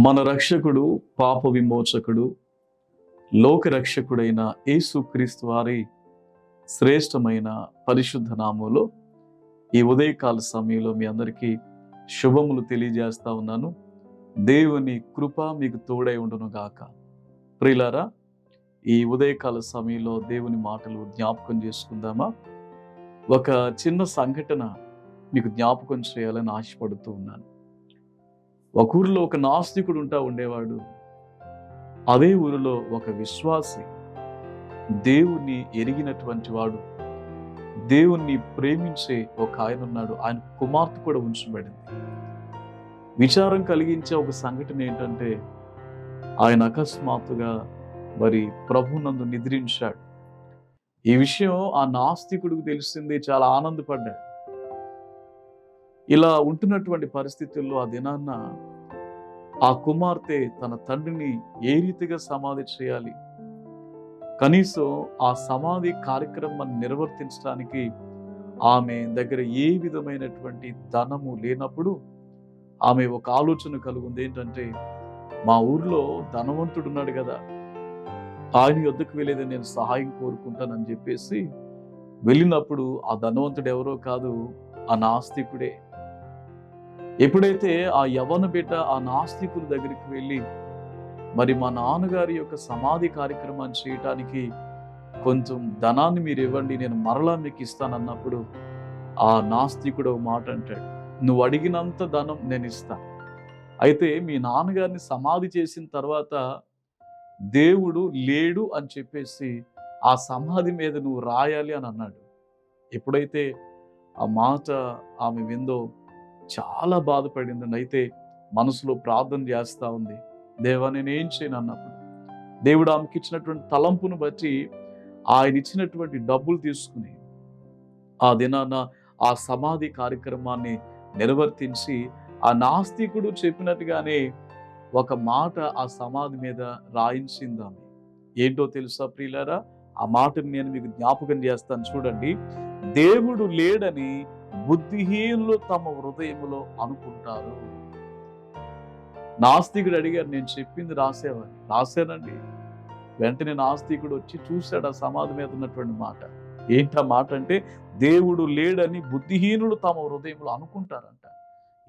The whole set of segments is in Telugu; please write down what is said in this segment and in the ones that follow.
మన రక్షకుడు పాప విమోచకుడు లోకరక్షకుడైన యేసుక్రీస్తు వారి శ్రేష్టమైన పరిశుద్ధ నామంలో ఈ ఉదయకాల సమయంలో మీ అందరికీ శుభములు తెలియజేస్తా ఉన్నాను. దేవుని కృప మీకు తోడై ఉండును గాక. ప్రిలారా ఈ ఉదయకాల సమయంలో దేవుని మాటలు జ్ఞాపకం చేసుకుందామా? ఒక చిన్న సంఘటన మీకు జ్ఞాపకం చేయాలని ఆశపడుతూ ఉన్నాను. ఒక ఊరిలో ఒక నాస్తికుడు ఉంటా ఉండేవాడు. అదే ఊరిలో ఒక విశ్వాసి దేవుణ్ణి ఎరిగినటువంటి వాడు. దేవుణ్ణి ప్రేమించే ఒక ఆయన ఉన్నాడు. ఆయన కుమార్తె కూడా ఉంచబడింది. విచారం కలిగించే ఒక సంఘటన ఏంటంటే ఆయన అకస్మాత్తుగా మరి ప్రభునందు నిద్రించాడు. ఈ విషయం ఆ నాస్తికుడికి తెలిసింది. చాలా ఆనందపడ్డాడు. ఇలా ఉంటున్నటువంటి పరిస్థితుల్లో ఆ దినాన్న ఆ కుమార్తె తన తండ్రిని ఏ రీతిగా సమాధి చేయాలి? కనీసం ఆ సమాధి కార్యక్రమాన్ని నిర్వర్తించడానికి ఆమె దగ్గర ఏ విధమైనటువంటి ధనము లేనప్పుడు ఆమె ఒక ఆలోచన కలుగుంది. ఏంటంటే మా ఊర్లో ధనవంతుడు ఉన్నాడు కదా. ఆయన యొద్దకు వెళ్ళేది నేను సహాయం కోరుకుంటానని చెప్పేసి వెళ్ళినప్పుడు ఆ ధనవంతుడు ఎవరో కాదు ఆ నాస్తికుడే. ఎప్పుడైతే ఆ యవన బిడ్డ ఆ నాస్తికుల దగ్గరికి వెళ్ళి మరి మా నాన్నగారి యొక్క సమాధి కార్యక్రమాన్ని చేయటానికి కొంచెం ధనాన్ని మీరు ఇవ్వండి నేను మరలా మీకు ఇస్తానన్నప్పుడు ఆ నాస్తికుడు ఒక మాట అంటాడు నువ్వు అడిగినంత ధనం నేను ఇస్తా. అయితే మీ నాన్నగారిని సమాధి చేసిన తర్వాత దేవుడు లేడు అని చెప్పేసి ఆ సమాధి మీద నువ్వు రాయాలి అని అన్నాడు. ఎప్పుడైతే ఆ మాట ఆమె విందో చాలా బాధపడిందండి. అయితే మనసులో ప్రార్థన చేస్తూ ఉంది. దేవా నేనేం చేయను? అన్నప్పుడు. దేవుడు ఆమెకి ఇచ్చినటువంటి తలంపును బట్టి ఆయన ఇచ్చినటువంటి డబ్బులు తీసుకుని ఆ దినాన ఆ సమాధి కార్యక్రమాన్ని నిర్వర్తించి ఆ నాస్తికుడు చెప్పినట్టుగానే ఒక మాట ఆ సమాధి మీద రాయించింది ఆమె. ఏంటో తెలుసా ప్రియులారా? ఆ మాటని నేను మీకు జ్ఞాపకం చేస్తాను. చూడండి. దేవుడు లేడని బుద్ధిహీనులు తమ హృదయములో అనుకుంటారు. నాస్తికుడు అడిగారు నేను చెప్పింది రాసేవాని రాశానండి. వెంటనే నాస్తికుడు వచ్చి చూశాడు ఆ సమాధి మీద ఉన్నటువంటి మాట. ఏంటా మాట అంటే దేవుడు లేడని బుద్ధిహీనులు తమ హృదయంలో అనుకుంటారంట.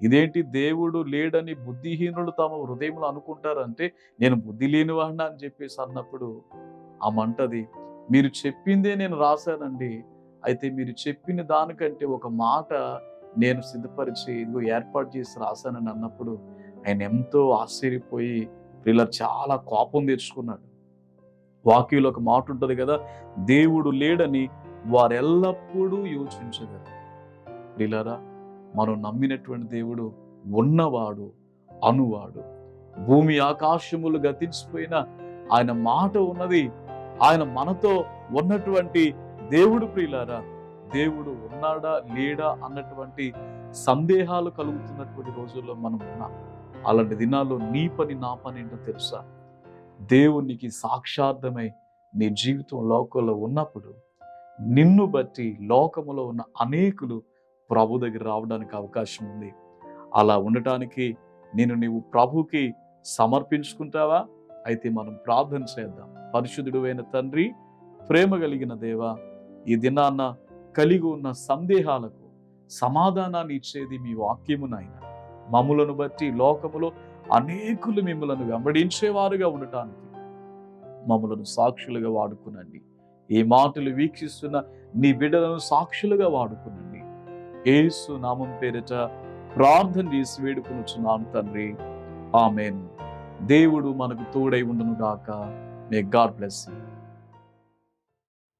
ఇదేంటి? దేవుడు లేడని బుద్ధిహీనులు తమ హృదయంలో అనుకుంటారంటే నేను బుద్ధి లేనివాడినా? అని చెప్పేసి అన్నప్పుడు ఆ మంటది మీరు చెప్పిందే నేను రాశానండి. అయితే మీరు చెప్పిన దానికంటే ఒక మాట నేను సిద్ధపరిచి ఇదిగో ఏర్పాటు చేసి రాశానని అన్నప్పుడు ఆయన ఎంతో ఆశ్చర్యపోయి పిల్లలు చాలా కోపం తెచ్చుకున్నాడు. వాక్యంలో ఒక మాట ఉంటుంది కదా దేవుడు లేడని వారు ఎల్లప్పుడూ యోచించగలరు పిల్లరా మనం నమ్మినటువంటి దేవుడు ఉన్నవాడు అనువాడు. భూమి ఆకాశములు గతించిపోయిన ఆయన మాట ఉన్నది ఆయన మనతో ఉన్నటువంటి దేవుడు ప్రియులారా దేవుడు ఉన్నాడా లేడా అన్నటువంటి సందేహాలు కలుగుతున్నటువంటి రోజుల్లో మనం ఉన్నాం. అలాంటి దినాల్లో నీ పని నా పని ఏంటో తెలుసా? దేవునికి సాక్షార్థమై నీ జీవితం లోకంలో ఉన్నప్పుడు నిన్ను బట్టి లోకములో ఉన్న అనేకులు ప్రభు దగ్గర రావడానికి అవకాశం ఉంది. అలా ఉండటానికి నేను నీవు ప్రభుకి సమర్పించుకుంటావా? అయితే మనం ప్రార్థన చేద్దాం. పరిశుద్ధుడు అయిన తండ్రి ప్రేమ కలిగిన దేవా ఈ దినాన్న కలిగి ఉన్న సందేహాలకు సమాధానాన్ని ఇచ్చేది మీ వాక్యము నాయన. మమ్ములను బట్టి లోకములో అనేకులు మిమ్మలను వెంబడించేవారుగా ఉండటానికి మమ్మలను సాక్షులుగా వాడుకునండి. ఈ మాటలు వీక్షిస్తున్న నీ బిడ్డలను సాక్షులుగా వాడుకునండి. ఏసు నామం పేరిట ప్రార్థన చేసి వేడుకొనుచున్నాను తండ్రి. ఆమెన్. దేవుడు మనకు తోడై ఉండును గాక మే గాడ్ బ్లెస్ యూ